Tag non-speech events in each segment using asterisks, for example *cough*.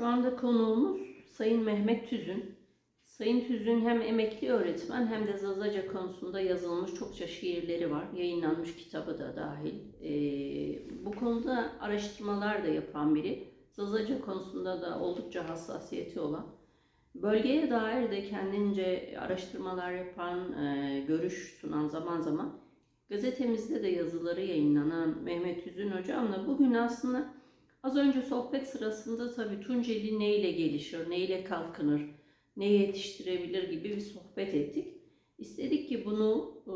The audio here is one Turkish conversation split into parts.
Şu anda konuğumuz Sayın Mehmet Tüzün. Sayın Tüzün hem emekli öğretmen hem de Zazaca konusunda yazılmış çokça şiirleri var. Yayınlanmış kitabı da dahil. Ee, bu konuda araştırmalar da yapan biri. Zazaca konusunda da oldukça hassasiyeti olan. Bölgeye dair de kendince araştırmalar yapan, e, görüş sunan zaman zaman gazetemizde de yazıları yayınlanan Mehmet Tüzün hocamla bugün aslında az önce sohbet sırasında tabii Tunceli neyle gelişir, neyle kalkınır, ne yetiştirebilir gibi bir sohbet ettik. İstedik ki bunu e,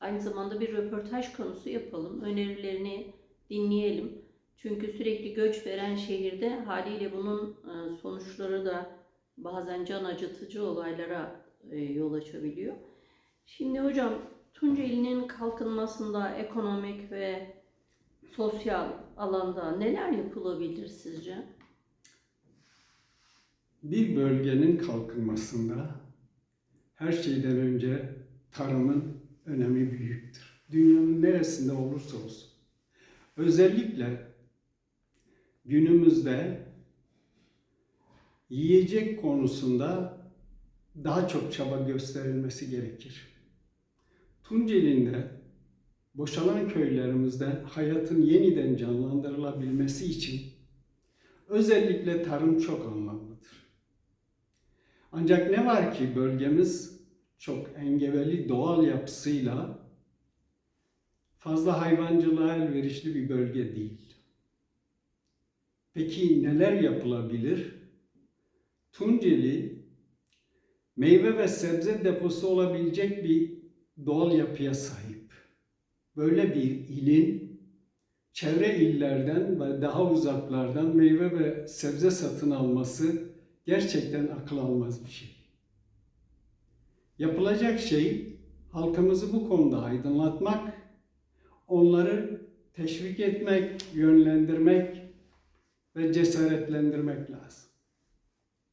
aynı zamanda bir röportaj konusu yapalım. Önerilerini dinleyelim. Çünkü sürekli göç veren şehirde haliyle bunun e, sonuçları da bazen can acıtıcı olaylara e, yol açabiliyor. Şimdi hocam Tunceli'nin kalkınmasında ekonomik ve sosyal alanda neler yapılabilir sizce? Bir bölgenin kalkınmasında her şeyden önce tarımın önemi büyüktür. Dünyanın neresinde olursa olsun. Özellikle günümüzde yiyecek konusunda daha çok çaba gösterilmesi gerekir. Tunceli'nde boşalan köylerimizde hayatın yeniden canlandırılabilmesi için özellikle tarım çok anlamlıdır. Ancak ne var ki bölgemiz çok engebeli doğal yapısıyla fazla hayvancılığa elverişli bir bölge değil. Peki neler yapılabilir? Tunceli meyve ve sebze deposu olabilecek bir doğal yapıya sahip. Böyle bir ilin çevre illerden ve daha uzaklardan meyve ve sebze satın alması gerçekten akıl almaz bir şey. Yapılacak şey halkımızı bu konuda aydınlatmak, onları teşvik etmek, yönlendirmek ve cesaretlendirmek lazım.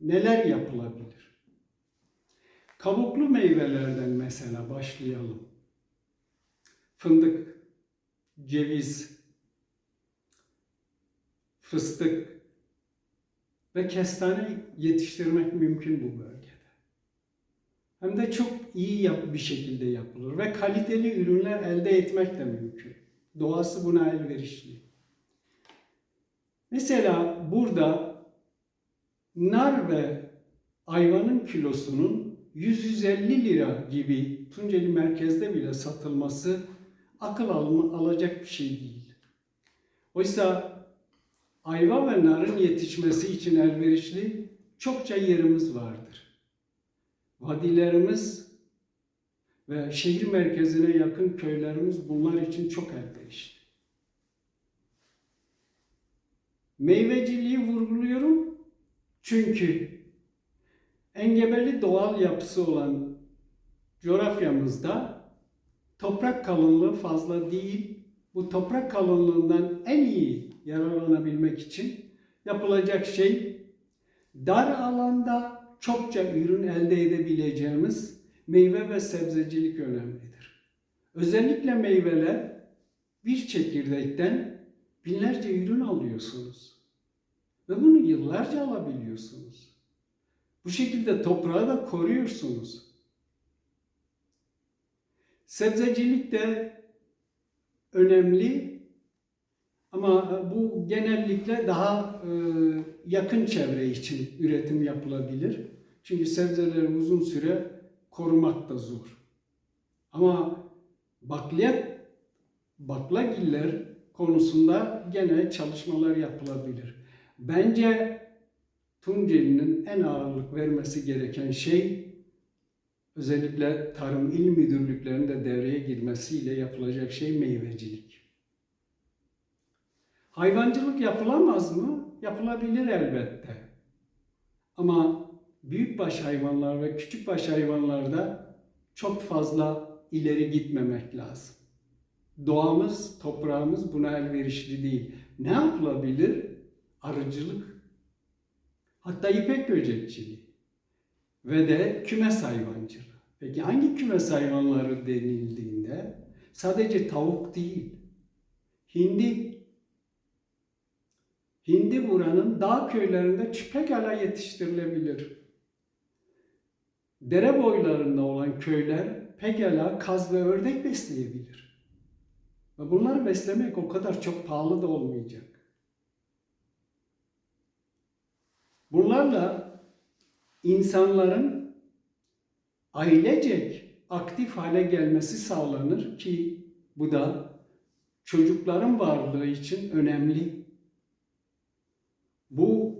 Neler yapılabilir? Kabuklu meyvelerden mesela başlayalım. Fındık, ceviz, fıstık ve kestane yetiştirmek mümkün bu bölgede. Hem de çok iyi yap bir şekilde yapılır ve kaliteli ürünler elde etmek de mümkün. Doğası buna elverişli. Mesela burada nar ve ayvanın kilosunun 150 lira gibi Tunceli merkezde bile satılması akıl alma, alacak bir şey değil. Oysa ayva ve narın yetişmesi için elverişli çokça yerimiz vardır. Vadilerimiz ve şehir merkezine yakın köylerimiz bunlar için çok elverişli. Meyveciliği vurguluyorum çünkü engebeli doğal yapısı olan coğrafyamızda toprak kalınlığı fazla değil. Bu toprak kalınlığından en iyi yararlanabilmek için yapılacak şey dar alanda çokça ürün elde edebileceğimiz meyve ve sebzecilik önemlidir. Özellikle meyveler bir çekirdekten binlerce ürün alıyorsunuz. Ve bunu yıllarca alabiliyorsunuz. Bu şekilde toprağı da koruyorsunuz. Sebzecilik de önemli ama bu genellikle daha e, yakın çevre için üretim yapılabilir. Çünkü sebzeleri uzun süre korumak da zor. Ama bakliyat, baklagiller konusunda gene çalışmalar yapılabilir. Bence Tunceli'nin en ağırlık vermesi gereken şey özellikle tarım il müdürlüklerinde devreye girmesiyle yapılacak şey meyvecilik. Hayvancılık yapılamaz mı? Yapılabilir elbette. Ama büyükbaş hayvanlar ve küçükbaş hayvanlarda çok fazla ileri gitmemek lazım. Doğamız, toprağımız buna elverişli değil. Ne yapılabilir? Arıcılık. Hatta ipek böcekçiliği. Ve de kümes hayvancılığı. Peki hangi kümes hayvanları denildiğinde sadece tavuk değil, hindi, hindi buranın dağ köylerinde pekala yetiştirilebilir. Dere boylarında olan köyler pekala kaz ve ördek besleyebilir. Ve bunları beslemek o kadar çok pahalı da olmayacak. Bunlarla insanların ailecek aktif hale gelmesi sağlanır ki bu da çocukların varlığı için önemli. Bu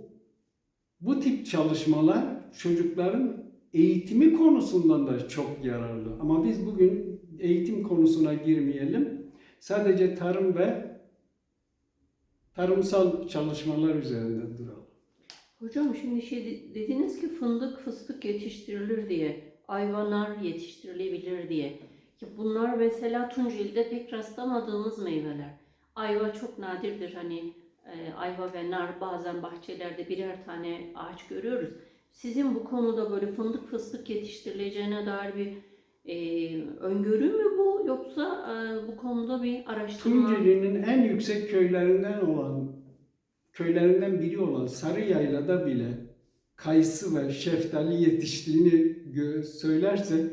bu tip çalışmalar çocukların eğitimi konusundan da çok yararlı. Ama biz bugün eğitim konusuna girmeyelim. Sadece tarım ve tarımsal çalışmalar üzerinde duralım. Hocam şimdi şey de- dediniz ki fındık fıstık yetiştirilir diye, ayvanar yetiştirilebilir diye. Ki bunlar mesela Tunceli'de pek rastlamadığımız meyveler. Ayva çok nadirdir hani e, ayva ve nar bazen bahçelerde birer tane ağaç görüyoruz. Sizin bu konuda böyle fındık fıstık yetiştirileceğine dair bir e, öngörü mü bu yoksa e, bu konuda bir araştırma? Tunceli'nin en yüksek köylerinden olan köylerinden biri olan Sarıyayla'da bile kayısı ve şeftali yetiştiğini söylersek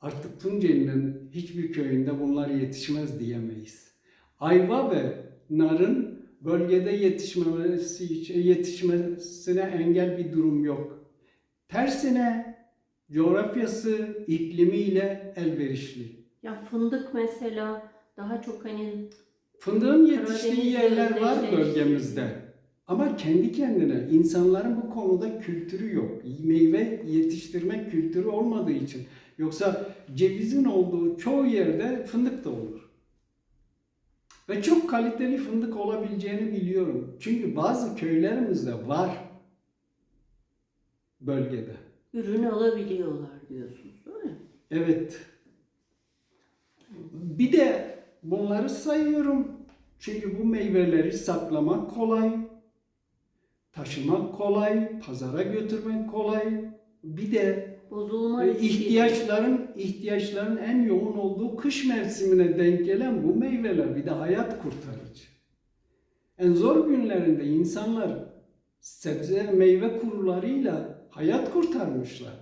artık Tunceli'nin hiçbir köyünde bunlar yetişmez diyemeyiz. Ayva ve narın bölgede yetişmemesi yetişmesine engel bir durum yok. Tersine coğrafyası, iklimiyle elverişli. Ya fındık mesela daha çok hani Fındığın yetiştiği yerler var özdeşleşti. bölgemizde. Ama kendi kendine insanların bu konuda kültürü yok. Meyve yetiştirme kültürü olmadığı için. Yoksa cevizin olduğu çoğu yerde fındık da olur. Ve çok kaliteli fındık olabileceğini biliyorum. Çünkü bazı köylerimizde var bölgede. ürün alabiliyorlar diyorsunuz değil mi? Evet. Bir de bunları sayıyorum. Çünkü bu meyveleri saklamak kolay. Taşımak kolay, pazara götürmek kolay. Bir de Bozulma e, ihtiyaçların ihtiyaçların en yoğun olduğu kış mevsimine denk gelen bu meyveler bir de hayat kurtarıcı. En zor günlerinde insanlar sebze meyve kurularıyla hayat kurtarmışlar.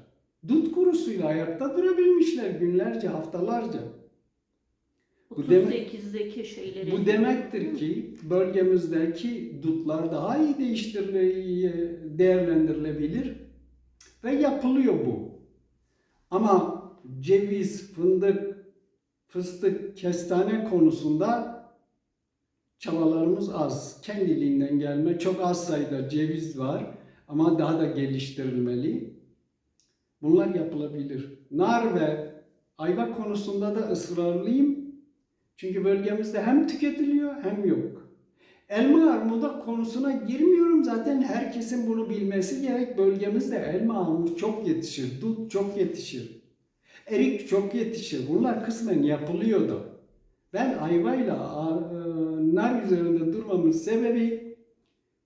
Dut kurusuyla ayakta durabilmişler günlerce, haftalarca. Bu demek- 38'deki şeyleri. Bu demektir ki bölgemizdeki dutlar daha iyi değiştirile, değerlendirilebilir ve yapılıyor bu. Ama ceviz, fındık, fıstık, kestane konusunda çabalarımız az. Kendiliğinden gelme çok az sayıda ceviz var ama daha da geliştirilmeli. Bunlar yapılabilir. Nar ve ayva konusunda da ısrarlıyım. Çünkü bölgemizde hem tüketiliyor hem yok. Elma armuda konusuna girmiyorum zaten herkesin bunu bilmesi gerek. Bölgemizde elma armut çok yetişir, dut çok yetişir. Erik çok yetişir. Bunlar kısmen yapılıyordu. Ben ayvayla e, nar üzerinde durmamın sebebi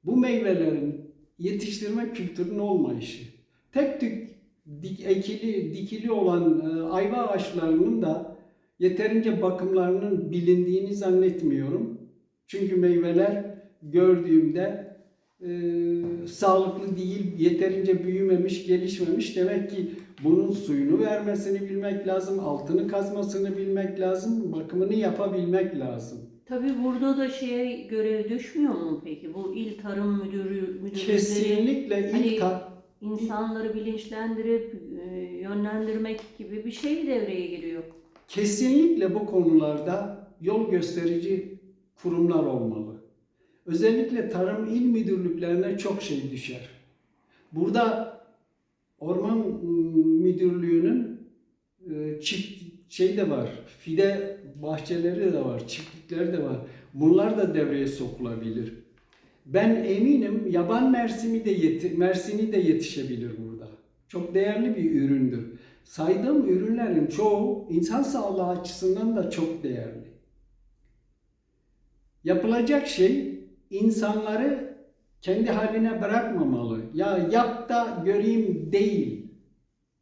bu meyvelerin yetiştirme kültürünün olmayışı. Tek tük dik, ekili, dikili olan e, ayva ağaçlarının da yeterince bakımlarının bilindiğini zannetmiyorum. Çünkü meyveler gördüğümde e, sağlıklı değil, yeterince büyümemiş, gelişmemiş. Demek ki bunun suyunu vermesini bilmek lazım, altını kazmasını bilmek lazım, bakımını yapabilmek lazım. Tabii burada da şeye görev düşmüyor mu peki? Bu il tarım müdürü müdürlükleri Kesinlikle Hani- ilk ta- insanları bilinçlendirip e, yönlendirmek gibi bir şey devreye giriyor. Kesinlikle bu konularda yol gösterici kurumlar olmalı. Özellikle tarım il müdürlüklerine çok şey düşer. Burada orman ıı, müdürlüğünün e, çift şey de var, fide bahçeleri de var, çiftlikleri de var. Bunlar da devreye sokulabilir. Ben eminim yaban mersimi de yeti, mersini de yetişebilir burada. Çok değerli bir üründür. Saydığım ürünlerin çoğu insan sağlığı açısından da çok değerli. Yapılacak şey insanları kendi haline bırakmamalı. Ya yap da göreyim değil.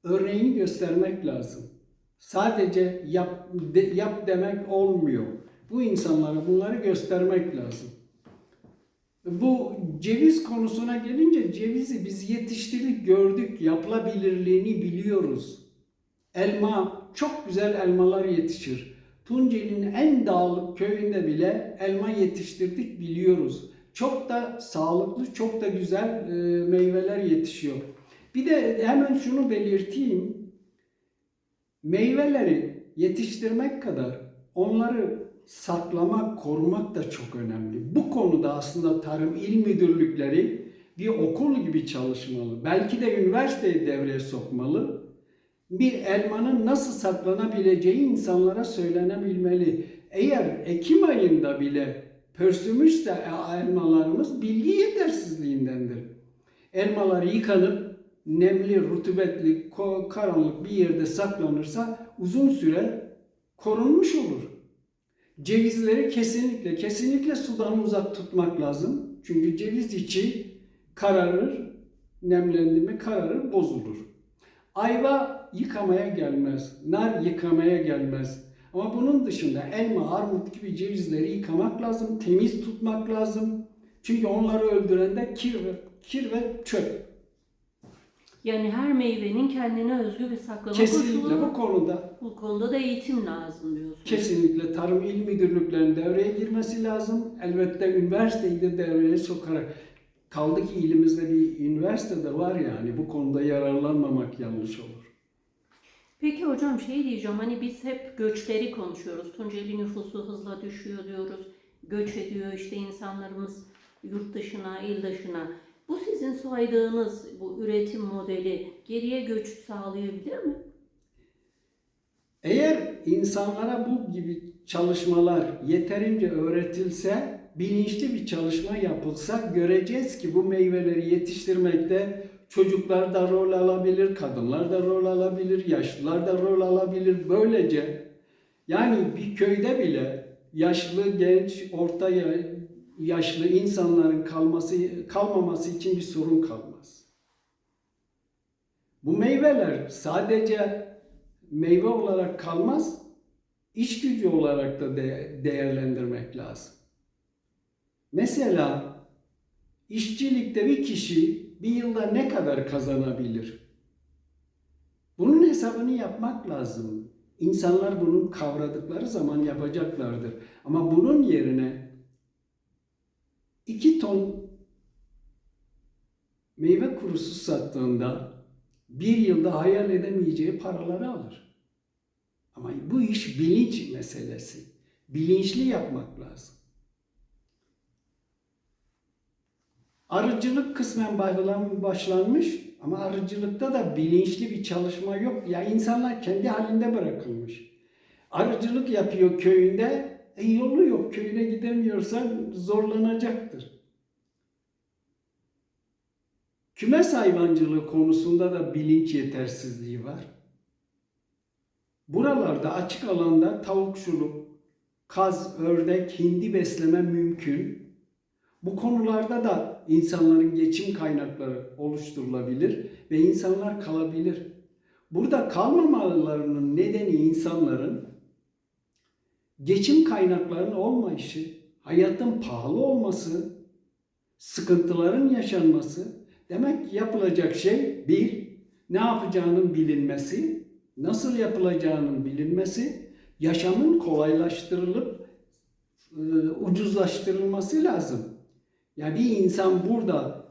Örneğini göstermek lazım. Sadece yap, de- yap demek olmuyor. Bu insanlara bunları göstermek lazım. Bu ceviz konusuna gelince cevizi biz yetiştirdik, gördük, yapılabilirliğini biliyoruz. Elma, çok güzel elmalar yetişir. Tunceli'nin en dağlık köyünde bile elma yetiştirdik biliyoruz. Çok da sağlıklı, çok da güzel e, meyveler yetişiyor. Bir de hemen şunu belirteyim. Meyveleri yetiştirmek kadar onları saklamak, korumak da çok önemli. Bu konuda aslında Tarım İl Müdürlükleri bir okul gibi çalışmalı. Belki de üniversiteyi devreye sokmalı. Bir elmanın nasıl saklanabileceği insanlara söylenebilmeli. Eğer Ekim ayında bile pörsümüşse elmalarımız bilgi yetersizliğindendir. Elmalar yıkanıp nemli, rutubetli, karanlık bir yerde saklanırsa uzun süre korunmuş olur. Cevizleri kesinlikle kesinlikle sudan uzak tutmak lazım. Çünkü ceviz içi kararır, nemlendi mi kararır, bozulur. Ayva yıkamaya gelmez, nar yıkamaya gelmez. Ama bunun dışında elma, armut gibi cevizleri yıkamak lazım, temiz tutmak lazım. Çünkü onları öldüren de kir ve, kir ve çöp. Yani her meyvenin kendine özgü bir saklama Kesinlikle koşulu bu konuda Bu konuda da eğitim lazım diyorsunuz. Kesinlikle Tarım İl Müdürlüklerinin devreye girmesi lazım. Elbette üniversiteyi de devreye sokarak kaldı ki ilimizde bir üniversite de var yani bu konuda yararlanmamak yanlış olur. Peki hocam şey diyeceğim hani biz hep göçleri konuşuyoruz. Tunceli nüfusu hızla düşüyor diyoruz. Göç ediyor işte insanlarımız yurt dışına, il dışına. Bu sizin saydığınız bu üretim modeli geriye göç sağlayabilir mi? Eğer insanlara bu gibi çalışmalar yeterince öğretilse, bilinçli bir çalışma yapılsa göreceğiz ki bu meyveleri yetiştirmekte çocuklar da rol alabilir, kadınlar da rol alabilir, yaşlılar da rol alabilir. Böylece yani bir köyde bile yaşlı, genç, orta ya- yaşlı insanların kalması kalmaması için bir sorun kalmaz. Bu meyveler sadece meyve olarak kalmaz, iş gücü olarak da de- değerlendirmek lazım. Mesela işçilikte bir kişi bir yılda ne kadar kazanabilir? Bunun hesabını yapmak lazım. İnsanlar bunu kavradıkları zaman yapacaklardır. Ama bunun yerine iki ton meyve kurusu sattığında bir yılda hayal edemeyeceği paraları alır. Ama bu iş bilinç meselesi. Bilinçli yapmak lazım. Arıcılık kısmen başlan- başlanmış ama arıcılıkta da bilinçli bir çalışma yok. Ya insanlar kendi halinde bırakılmış. Arıcılık yapıyor köyünde, e yolu yok. Köyüne gidemiyorsa zorlanacaktır. Kümes hayvancılığı konusunda da bilinç yetersizliği var. Buralarda açık alanda tavukçuluk, kaz, ördek, hindi besleme mümkün. Bu konularda da insanların geçim kaynakları oluşturulabilir ve insanlar kalabilir. Burada kalmamalarının nedeni insanların geçim kaynaklarının olmayışı, hayatın pahalı olması, sıkıntıların yaşanması. Demek ki yapılacak şey bir, ne yapacağının bilinmesi, nasıl yapılacağının bilinmesi, yaşamın kolaylaştırılıp e, ucuzlaştırılması lazım. Yani bir insan burada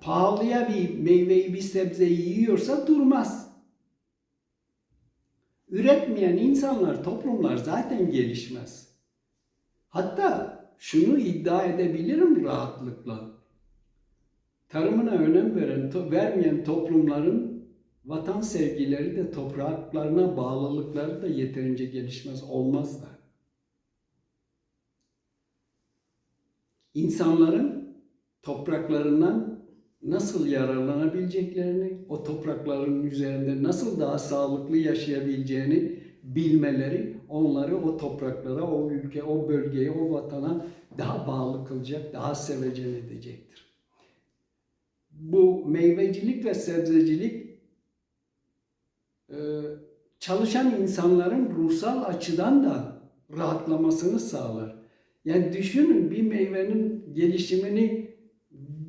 pahalıya bir meyveyi, bir sebzeyi yiyorsa durmaz. Üretmeyen insanlar, toplumlar zaten gelişmez. Hatta şunu iddia edebilirim rahatlıkla. Tarımına önem veren, to- vermeyen toplumların vatan sevgileri de topraklarına bağlılıkları da yeterince gelişmez, olmaz da. İnsanların topraklarından nasıl yararlanabileceklerini, o toprakların üzerinde nasıl daha sağlıklı yaşayabileceğini bilmeleri onları o topraklara, o ülke, o bölgeye, o vatana daha bağlı kılacak, daha sevecen edecektir. Bu meyvecilik ve sebzecilik e, çalışan insanların ruhsal açıdan da rahatlamasını sağlar. Yani düşünün bir meyvenin gelişimini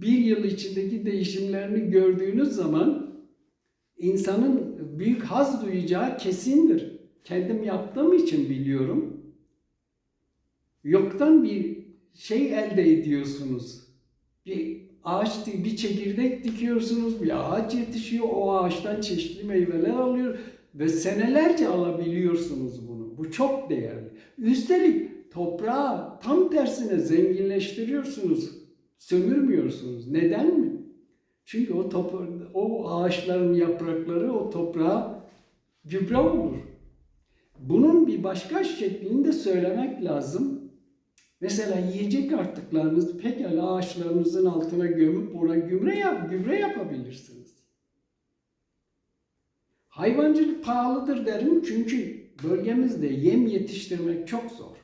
bir yıl içindeki değişimlerini gördüğünüz zaman insanın büyük haz duyacağı kesindir. Kendim yaptığım için biliyorum. Yoktan bir şey elde ediyorsunuz. Bir ağaç, bir çekirdek dikiyorsunuz, bir ağaç yetişiyor, o ağaçtan çeşitli meyveler alıyor ve senelerce alabiliyorsunuz bunu. Bu çok değerli. Üstelik toprağı tam tersine zenginleştiriyorsunuz, sömürmüyorsunuz. Neden mi? Çünkü o topra o ağaçların yaprakları o toprağa gübre olur. Bunun bir başka şeklini de söylemek lazım. Mesela yiyecek artıklarınızı pekala ağaçlarınızın altına gömüp ona gübre yap, gübre yapabilirsiniz. Hayvancılık pahalıdır derim çünkü bölgemizde yem yetiştirmek çok zor.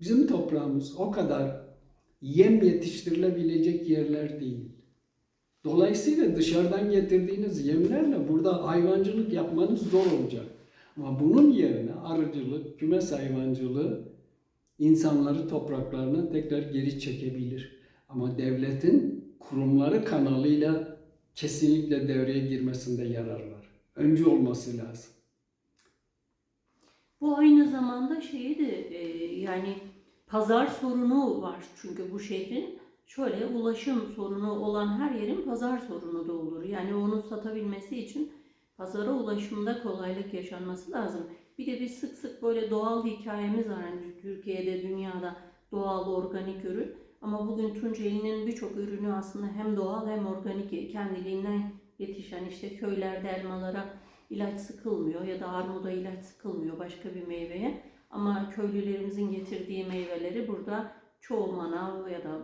Bizim toprağımız o kadar yem yetiştirilebilecek yerler değil. Dolayısıyla dışarıdan getirdiğiniz yemlerle burada hayvancılık yapmanız zor olacak. Ama bunun yerine arıcılık, kümes hayvancılığı insanları topraklarına tekrar geri çekebilir. Ama devletin kurumları kanalıyla kesinlikle devreye girmesinde yarar var. Öncü olması lazım. Bu aynı zamanda şeyi de e, yani pazar sorunu var çünkü bu şehrin şöyle ulaşım sorunu olan her yerin pazar sorunu da olur. Yani onu satabilmesi için pazara ulaşımda kolaylık yaşanması lazım. Bir de biz sık sık böyle doğal hikayemiz var. Yani Türkiye'de, dünyada doğal, organik ürün. Ama bugün Tunceli'nin birçok ürünü aslında hem doğal hem organik kendiliğinden yetişen işte köylerde elmalara ilaç sıkılmıyor ya da armuda ilaç sıkılmıyor başka bir meyveye. Ama köylülerimizin getirdiği meyveleri burada çoğu manav ya da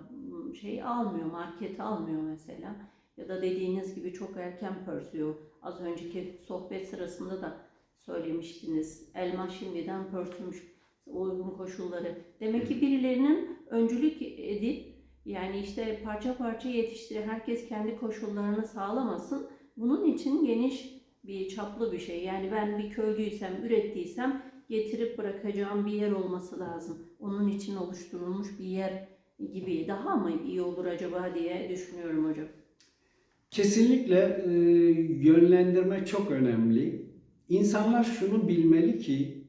şey almıyor, market almıyor mesela. Ya da dediğiniz gibi çok erken pörsüyor. Az önceki sohbet sırasında da söylemiştiniz. Elma şimdiden pörsümüş uygun koşulları. Demek ki birilerinin öncülük edip yani işte parça parça yetiştir, herkes kendi koşullarını sağlamasın. Bunun için geniş bir çaplı bir şey. Yani ben bir köylüysem, ürettiysem getirip bırakacağım bir yer olması lazım. Onun için oluşturulmuş bir yer gibi daha mı iyi olur acaba diye düşünüyorum hocam. Kesinlikle e, yönlendirme çok önemli. İnsanlar şunu bilmeli ki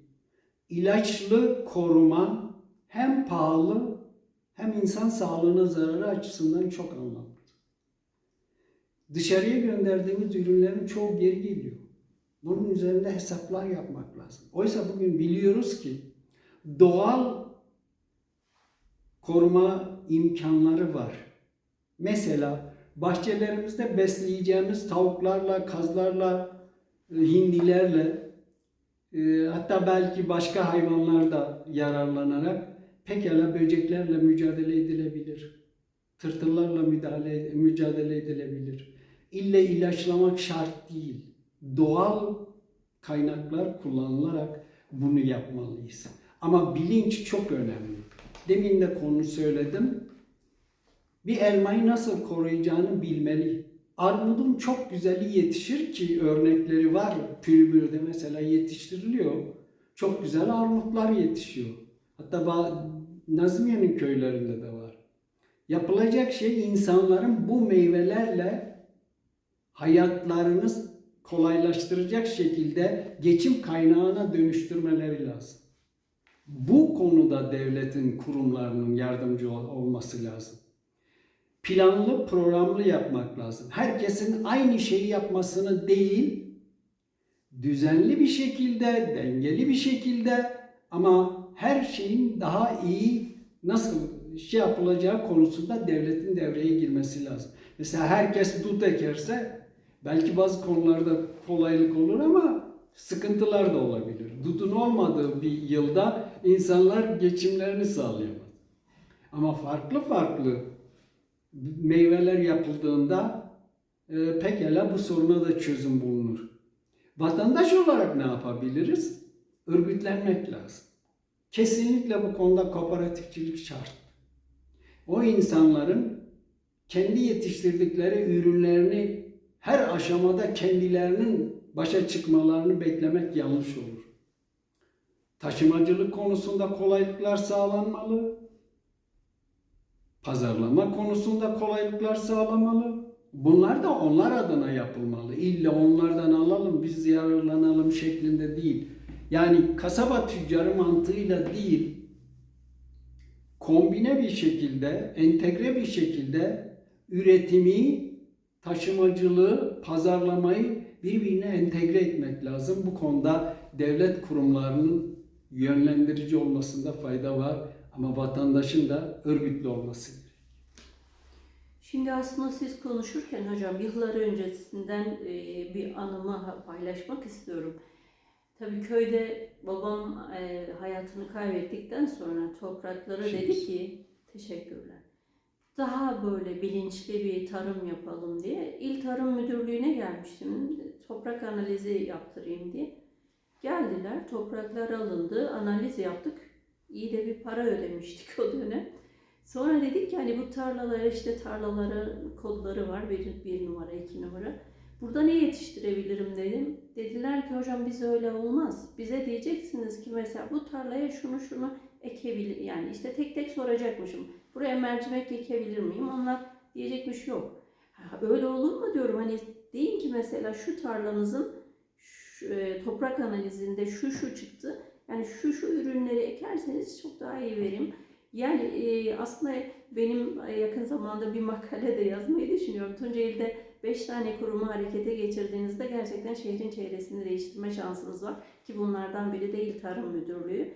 ilaçlı koruma hem pahalı hem insan sağlığına zararı açısından çok anlamlı. Dışarıya gönderdiğimiz ürünlerin çoğu geri geliyor. Bunun üzerinde hesaplar yapmak lazım. Oysa bugün biliyoruz ki doğal koruma imkanları var. Mesela bahçelerimizde besleyeceğimiz tavuklarla, kazlarla, e, hindilerle e, hatta belki başka hayvanlar da yararlanarak pekala böceklerle mücadele edilebilir. Tırtıllarla müdahale, mücadele edilebilir. İlle ilaçlamak şart değil. Doğal kaynaklar kullanılarak bunu yapmalıyız. Ama bilinç çok önemli. Demin de konu söyledim. Bir elmayı nasıl koruyacağını bilmeli. Armudun çok güzeli yetişir ki örnekleri var. Pülbürde mesela yetiştiriliyor. Çok güzel armutlar yetişiyor. Hatta Nazmiye'nin köylerinde de var. Yapılacak şey insanların bu meyvelerle hayatlarını kolaylaştıracak şekilde geçim kaynağına dönüştürmeleri lazım. Bu konuda devletin kurumlarının yardımcı olması lazım. Planlı, programlı yapmak lazım. Herkesin aynı şeyi yapmasını değil, düzenli bir şekilde, dengeli bir şekilde ama her şeyin daha iyi nasıl şey yapılacağı konusunda devletin devreye girmesi lazım. Mesela herkes dut ekerse belki bazı konularda kolaylık olur ama sıkıntılar da olabilir. Dutun olmadığı bir yılda insanlar geçimlerini sağlayamaz. Ama farklı farklı meyveler yapıldığında e, pekala bu soruna da çözüm bulunur. Vatandaş olarak ne yapabiliriz? Örgütlenmek lazım. Kesinlikle bu konuda kooperatifçilik şart. O insanların kendi yetiştirdikleri ürünlerini her aşamada kendilerinin başa çıkmalarını beklemek yanlış olur. Taşımacılık konusunda kolaylıklar sağlanmalı. Pazarlama konusunda kolaylıklar sağlamalı. Bunlar da onlar adına yapılmalı. İlla onlardan alalım, biz yararlanalım şeklinde değil. Yani kasaba tüccarı mantığıyla değil, kombine bir şekilde, entegre bir şekilde üretimi, taşımacılığı, pazarlamayı birbirine entegre etmek lazım. Bu konuda devlet kurumlarının yönlendirici olmasında fayda var ama vatandaşın da örgütlü olması gerekiyor. Şimdi aslında siz konuşurken hocam yıllar öncesinden e, bir anımı paylaşmak istiyorum. Tabii köyde babam e, hayatını kaybettikten sonra topraklara dedi ki teşekkürler. Daha böyle bilinçli bir tarım yapalım diye İl Tarım Müdürlüğü'ne gelmiştim. Toprak analizi yaptırayım diye. Geldiler, topraklar alındı, analiz yaptık. İyi de bir para ödemiştik *laughs* o dönem. Sonra dedik ki hani bu tarlalara işte tarlaların kodları var. Bir, bir numara, iki numara. Burada ne yetiştirebilirim dedim. Dediler ki hocam biz öyle olmaz. Bize diyeceksiniz ki mesela bu tarlaya şunu şunu ekebilir. Yani işte tek tek soracakmışım. Buraya mercimek ekebilir miyim? Onlar diyecekmiş yok. Ha, öyle olur mu diyorum. Hani deyin ki mesela şu tarlanızın şu, e, toprak analizinde şu şu çıktı. Yani şu şu ürünleri ekerseniz çok daha iyi verim. Yani e, aslında benim yakın zamanda bir makale de yazmayı düşünüyorum. Tunceli'de 5 tane kurumu harekete geçirdiğinizde gerçekten şehrin çevresini değiştirme şansınız var. Ki bunlardan biri de İl Tarım Müdürlüğü.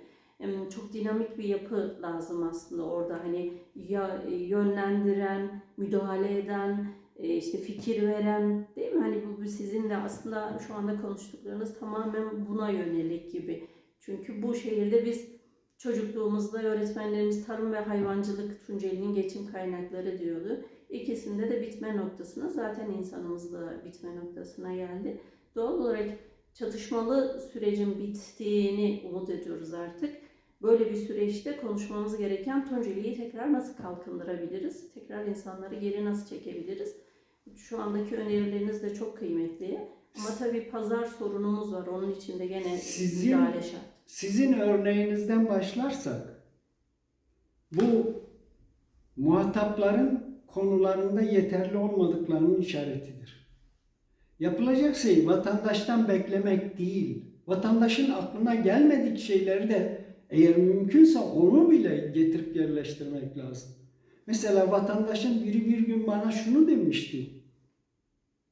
Çok dinamik bir yapı lazım aslında orada hani ya yönlendiren, müdahale eden, e, işte fikir veren değil mi? Hani bu sizin de aslında şu anda konuştuklarınız tamamen buna yönelik gibi. Çünkü bu şehirde biz çocukluğumuzda öğretmenlerimiz tarım ve hayvancılık Tunceli'nin geçim kaynakları diyordu. İkisinde de bitme noktasına zaten insanımız da bitme noktasına geldi. Doğal olarak çatışmalı sürecin bittiğini umut ediyoruz artık. Böyle bir süreçte konuşmamız gereken Tunceli'yi tekrar nasıl kalkındırabiliriz? Tekrar insanları geri nasıl çekebiliriz? Şu andaki önerileriniz de çok kıymetli. Ama tabii pazar sorunumuz var. Onun için de gene Sizin- müdahale şart. Sizin örneğinizden başlarsak bu muhatapların konularında yeterli olmadıklarının işaretidir. Yapılacak şey vatandaştan beklemek değil. Vatandaşın aklına gelmedik şeyleri de eğer mümkünse onu bile getirip yerleştirmek lazım. Mesela vatandaşın biri bir gün bana şunu demişti.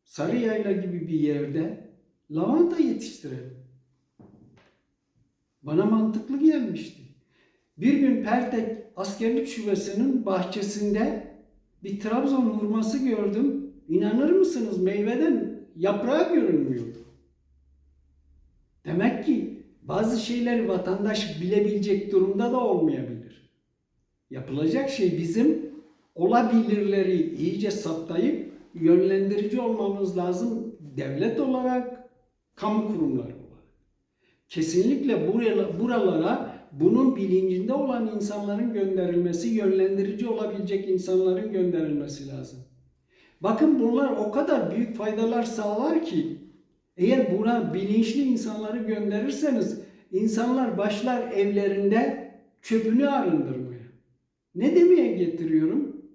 Sarıyayla gibi bir yerde lavanta yetiştirelim. Bana mantıklı gelmişti. Bir gün Pertek askerlik şubesinin bahçesinde bir Trabzon hurması gördüm. İnanır mısınız meyveden yaprağı görünmüyordu. Demek ki bazı şeyleri vatandaş bilebilecek durumda da olmayabilir. Yapılacak şey bizim olabilirleri iyice saptayıp yönlendirici olmamız lazım devlet olarak, kamu kurumları olarak. Kesinlikle buraya- buralara bunun bilincinde olan insanların gönderilmesi, yönlendirici olabilecek insanların gönderilmesi lazım. Bakın bunlar o kadar büyük faydalar sağlar ki eğer buna bilinçli insanları gönderirseniz insanlar başlar evlerinde çöpünü arındırmaya. Ne demeye getiriyorum?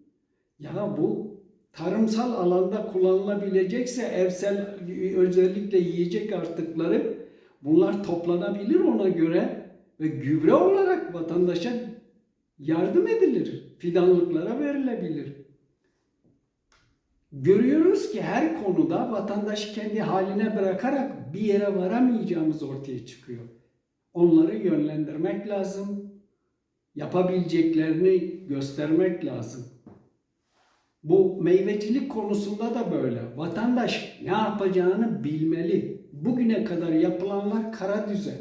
Ya bu tarımsal alanda kullanılabilecekse evsel özellikle yiyecek artıkları bunlar toplanabilir ona göre ve gübre olarak vatandaşa yardım edilir. Fidanlıklara verilebilir. Görüyoruz ki her konuda vatandaşı kendi haline bırakarak bir yere varamayacağımız ortaya çıkıyor. Onları yönlendirmek lazım. Yapabileceklerini göstermek lazım. Bu meyvecilik konusunda da böyle. Vatandaş ne yapacağını bilmeli. Bugüne kadar yapılanlar kara düzen.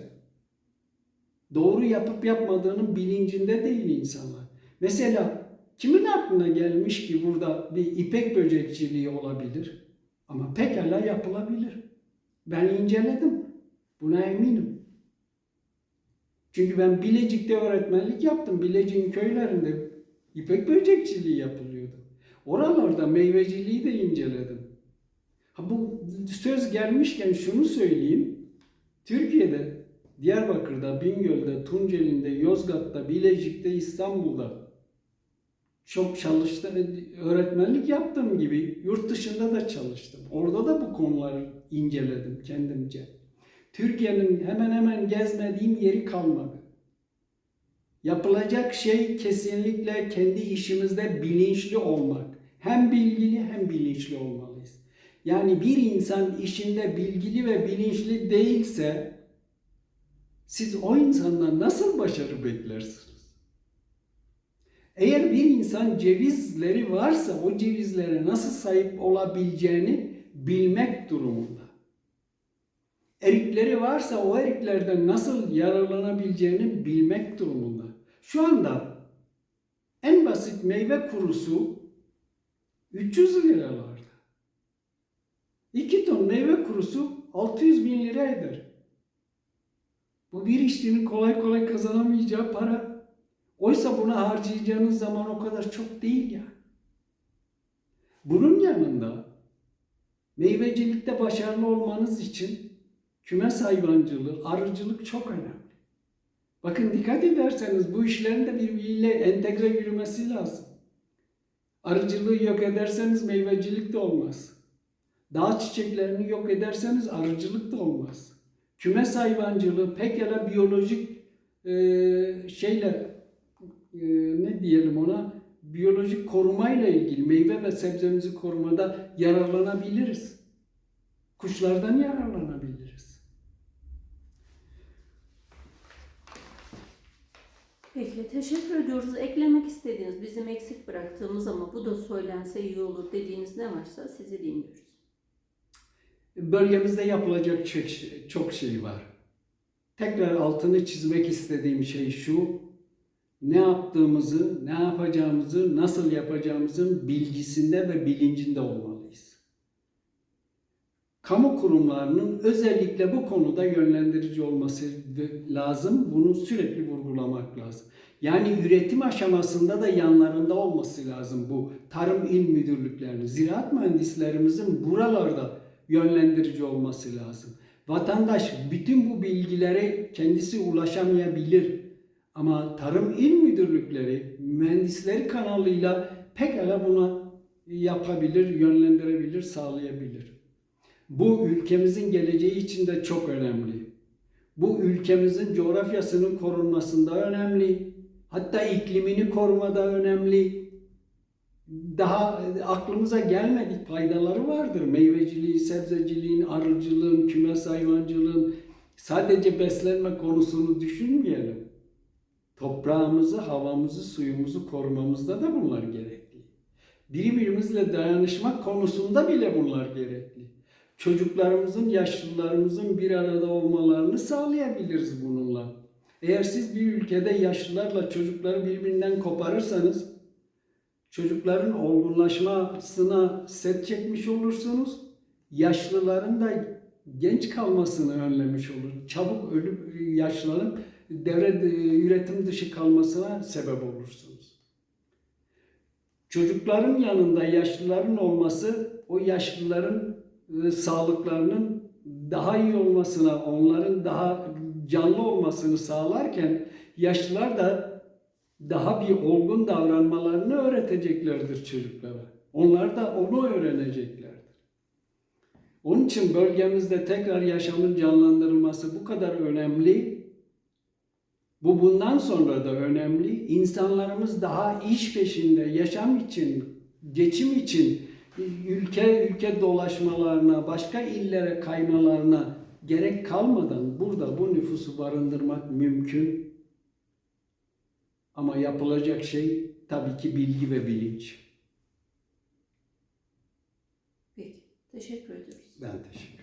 Doğru yapıp yapmadığının bilincinde değil insanlar. Mesela kimin aklına gelmiş ki burada bir ipek böcekçiliği olabilir? Ama pekala yapılabilir. Ben inceledim. Buna eminim. Çünkü ben Bilecik'te öğretmenlik yaptım. Bilecik'in köylerinde ipek böcekçiliği yapılıyordu. Oralarda meyveciliği de inceledim. Ha bu söz gelmişken şunu söyleyeyim. Türkiye'de, Diyarbakır'da, Bingöl'de, Tunceli'nde, Yozgat'ta, Bilecik'te, İstanbul'da çok çalıştım, öğretmenlik yaptığım gibi yurt dışında da çalıştım. Orada da bu konuları inceledim kendimce. Türkiye'nin hemen hemen gezmediğim yeri kalmadı. Yapılacak şey kesinlikle kendi işimizde bilinçli olmak. Hem bilgili hem bilinçli olmalıyız. Yani bir insan işinde bilgili ve bilinçli değilse siz o insandan nasıl başarı beklersiniz? Eğer bir insan cevizleri varsa o cevizlere nasıl sahip olabileceğini bilmek durumunda. Erikleri varsa o eriklerden nasıl yararlanabileceğini bilmek durumunda. Şu anda en basit meyve kurusu 300 liralarda. 2 ton meyve kurusu 600 bin lira. Bu bir işçinin kolay kolay kazanamayacağı para. Oysa buna harcayacağınız zaman o kadar çok değil ya. Bunun yanında meyvecilikte başarılı olmanız için kümes hayvancılığı, arıcılık çok önemli. Bakın dikkat ederseniz bu işlerin de birbiriyle entegre yürümesi lazım. Arıcılığı yok ederseniz meyvecilik de olmaz. Dağ çiçeklerini yok ederseniz arıcılık da olmaz. Kümes hayvancılığı pekala biyolojik e, şeyle e, ne diyelim ona biyolojik korumayla ilgili meyve ve sebzemizi korumada yararlanabiliriz. Kuşlardan yararlanabiliriz. Peki teşekkür ediyoruz. Eklemek istediğiniz, bizim eksik bıraktığımız ama bu da söylense iyi olur dediğiniz ne varsa sizi dinliyoruz. Bölgemizde yapılacak çok şey, çok şey var. Tekrar altını çizmek istediğim şey şu. Ne yaptığımızı, ne yapacağımızı, nasıl yapacağımızın bilgisinde ve bilincinde olmalıyız. Kamu kurumlarının özellikle bu konuda yönlendirici olması lazım. Bunu sürekli vurgulamak lazım. Yani üretim aşamasında da yanlarında olması lazım bu tarım il müdürlüklerinin, ziraat mühendislerimizin buralarda yönlendirici olması lazım. Vatandaş bütün bu bilgilere kendisi ulaşamayabilir. Ama tarım il müdürlükleri, mühendisleri kanalıyla pekala buna yapabilir, yönlendirebilir, sağlayabilir. Bu ülkemizin geleceği için de çok önemli. Bu ülkemizin coğrafyasının korunmasında önemli. Hatta iklimini korumada önemli. Daha aklımıza gelmedik faydaları vardır. Meyveciliği, sebzeciliğin, arıcılığın, kümes hayvancılığın sadece beslenme konusunu düşünmeyelim. Toprağımızı, havamızı, suyumuzu korumamızda da bunlar gerekli. Birbirimizle dayanışmak konusunda bile bunlar gerekli. Çocuklarımızın, yaşlılarımızın bir arada olmalarını sağlayabiliriz bununla. Eğer siz bir ülkede yaşlılarla çocukları birbirinden koparırsanız çocukların olgunlaşmasına set çekmiş olursunuz. Yaşlıların da genç kalmasını önlemiş olur. Çabuk ölüp yaşlıların devre üretim dışı kalmasına sebep olursunuz. Çocukların yanında yaşlıların olması o yaşlıların e, sağlıklarının daha iyi olmasına, onların daha canlı olmasını sağlarken yaşlılar da daha bir olgun davranmalarını öğreteceklerdir çocuklara. Onlar da onu öğreneceklerdir. Onun için bölgemizde tekrar yaşamın canlandırılması bu kadar önemli. Bu bundan sonra da önemli. İnsanlarımız daha iş peşinde, yaşam için, geçim için ülke ülke dolaşmalarına, başka illere kaymalarına gerek kalmadan burada bu nüfusu barındırmak mümkün. Ama yapılacak şey tabii ki bilgi ve bilinç. Peki teşekkür ediyoruz. Ben teşekkür